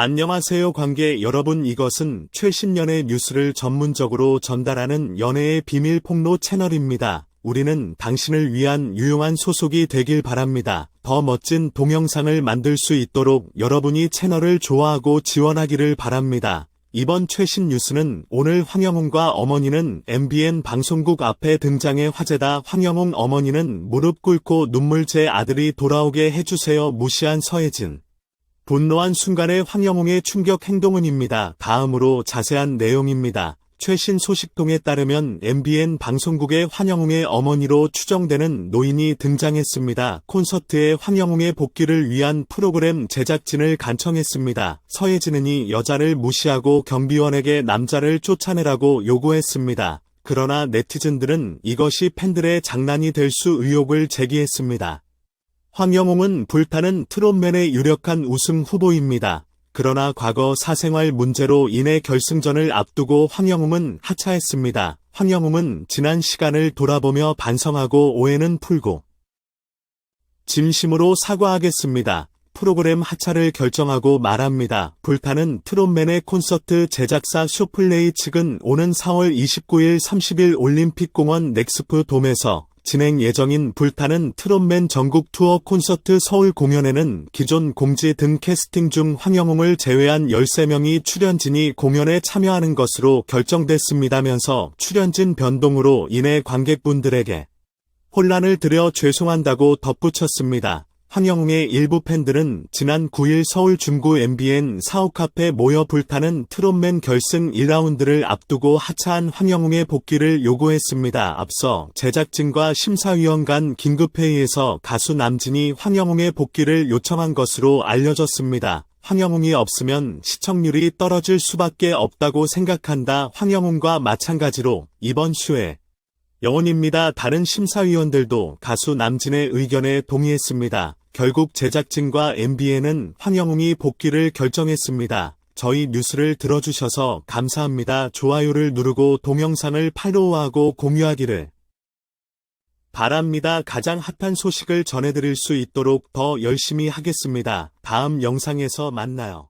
안녕하세요 관계 여러분 이것은 최신 연예 뉴스를 전문적으로 전달하는 연예의 비밀 폭로 채널입니다. 우리는 당신을 위한 유용한 소속이 되길 바랍니다. 더 멋진 동영상을 만들 수 있도록 여러분이 채널을 좋아하고 지원하기를 바랍니다. 이번 최신 뉴스는 오늘 황영웅과 어머니는 MBN 방송국 앞에 등장해 화제다. 황영웅 어머니는 무릎 꿇고 눈물 제 아들이 돌아오게 해주세요. 무시한 서혜진. 분노한 순간의 황영웅의 충격 행동은입니다. 다음으로 자세한 내용입니다. 최신 소식통에 따르면 MBN 방송국의 황영웅의 어머니로 추정되는 노인이 등장했습니다. 콘서트에 황영웅의 복귀를 위한 프로그램 제작진을 간청했습니다. 서예진은이 여자를 무시하고 경비원에게 남자를 쫓아내라고 요구했습니다. 그러나 네티즌들은 이것이 팬들의 장난이 될 수 의혹을 제기했습니다. 황영웅은 불타는 트롯맨의 유력한 우승 후보입니다. 그러나 과거 사생활 문제로 인해 결승전을 앞두고 황영웅은 하차했습니다. 황영웅은 지난 시간을 돌아보며 반성하고 오해는 풀고 진심으로 사과하겠습니다. 프로그램 하차를 결정하고 말합니다. 불타는 트롯맨의 콘서트 제작사 쇼플레이 측은 오는 4월 29일 30일 올림픽공원 넥스프 돔에서 진행 예정인 불타는 트롯맨 전국 투어 콘서트 서울 공연에는 기존 공지 등 캐스팅 중 황영웅을 제외한 13명이 출연진이 공연에 참여하는 것으로 결정됐습니다면서 출연진 변동으로 인해 관객분들에게 혼란을 드려 죄송한다고 덧붙였습니다. 황영웅의 일부 팬들은 지난 9일 서울 중구 MBN 사옥카페 모여 불타는 트롯맨 결승 1라운드를 앞두고 하차한 황영웅의 복귀를 요구했습니다. 앞서 제작진과 심사위원 간 긴급회의에서 가수 남진이 황영웅의 복귀를 요청한 것으로 알려졌습니다. 황영웅이 없으면 시청률이 떨어질 수밖에 없다고 생각한다. 황영웅과 마찬가지로 이번 슈에 영혼입니다. 다른 심사위원들도 가수 남진의 의견에 동의했습니다. 결국 제작진과 MBN은 황영웅이 복귀를 결정했습니다. 저희 뉴스를 들어주셔서 감사합니다. 좋아요를 누르고 동영상을 팔로우하고 공유하기를 바랍니다. 가장 핫한 소식을 전해드릴 수 있도록 더 열심히 하겠습니다. 다음 영상에서 만나요.